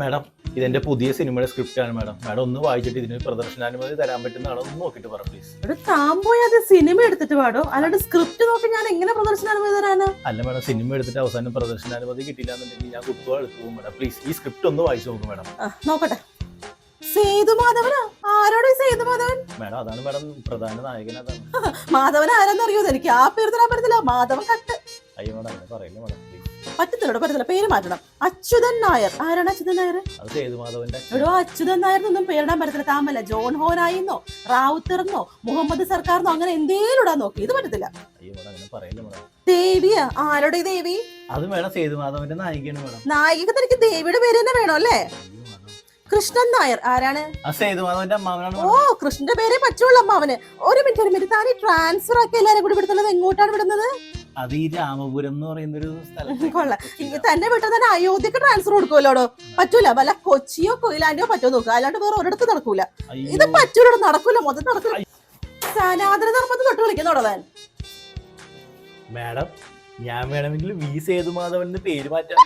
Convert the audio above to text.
Madam ഇതെന്റെ പുതിയ സിനിമയുടെ സ്ക്രിപ്റ്റ് ആണ് മാഡം. മാഡം ഒന്ന് വായിച്ചിട്ട് ഇതിന് പ്രദർശനാനുമതി തരാൻ പറ്റുന്നതാണോ ഒന്ന് നോക്കിട്ട് പറ പ്ലീസ് ഒരു താൻ പോയി അത് സിനിമ എടുത്തിട്ട് പാടോ? അല്ലാണ്ട് സ്ക്രിപ്റ്റ് നോക്കി ഞാൻ എങ്ങനെ പ്രദർശനാനുമതി തരാനാ? അല്ല മാഡം സിനിമ എടുത്തിട്ട് അവസാനം പ്രദർശനാനുമതി കിട്ടില്ല എന്നുണ്ടെങ്കിൽ ഞാൻ കുത്തുവാ എടുത്തു പോകും മാഡം. പ്ലീസ് ഈ സ്ക്രിപ്റ്റ് ഒന്ന് വായിച്ചു നോക്കും മാഡം. നോക്കട്ടെ. സേതുമാധവനാ ആരോടെ സേതുമാധവൻ മാഡം അതാണ് മാഡം പ്രധാന നായകൻ അതാണ്. മാധവൻ ആരെന്നറിയോ? എനിക്ക് ആ പേര് തരാൻ പറ്റത്തില്ല. മാധവൻ കട്ട്. അയ്യോ മാഡം അങ്ങനെ പറയില്ല മാഡം പ്ലീസ് പറ്റത്തില്ല പറ്റത്തില്ല. പേര് മാറ്റണം. അച്യുതൻ നായർ. ആരാണ് അച്യുതൻ നായർ? എടോ അച്യുതൻ നായർ എന്നൊന്നും പേരിടാൻ പറ്റത്തില്ല. താമല്ല ജോൺ ഹോനായിന്നോ റാവുത്തർന്നോ മുഹമ്മദ് സർക്കാർന്നോ അങ്ങനെ എന്തേലും ഇടാൻ നോക്കി. ഇത് പറ്റത്തില്ല. ദേവിയാ ആരുടെ ദേവി? അത് മാഡം സേതുമാധവന്റെ നായികയാണ് മാഡം നായിക തനിക്ക് ദേവിയുടെ പേര് തന്നെ വേണോ അല്ലേ കൃഷ്ണൻ നായർ. ആരാണ്? ഓ കൃഷ്ണന്റെ പേരെ പറ്റുള്ളൂ അമ്മാവന്. ഒരു മിനിറ്റ് ഒരു മിനിറ്റ്. താൻ ട്രാൻസ്ഫർ ആക്കി എല്ലാരും കൂടി വിടുന്നത് എങ്ങോട്ടാണ് വിടുന്നത്? അത് ഈ രാമപുരം എന്ന് പറയുന്ന ഒരു കൊള്ളാം. തന്നെ വിട്ടാൽ തന്നെ അയോധ്യക്ക് ട്രാൻസ്ഫർ കൊടുക്കുമല്ലോടോ? പറ്റൂല. വല്ല കൊച്ചിയോ കൊയിലാൻഡിയോ പറ്റുമോ നോക്കുക അല്ലാണ്ട് വേറെ ഒരിടത്ത് നടക്കൂല. ഇത് പറ്റൂല നടക്കൂല. മൊത്തം നടക്കൂല. സനാതന ധർമ്മത്തിൽ തൊട്ട് വിളിക്കുന്നോടോ താൻ മാഡം ഞാൻ വേണമെങ്കിൽ വി സേതുമാധവൻ എന്ന് പേര് മാറ്റാം.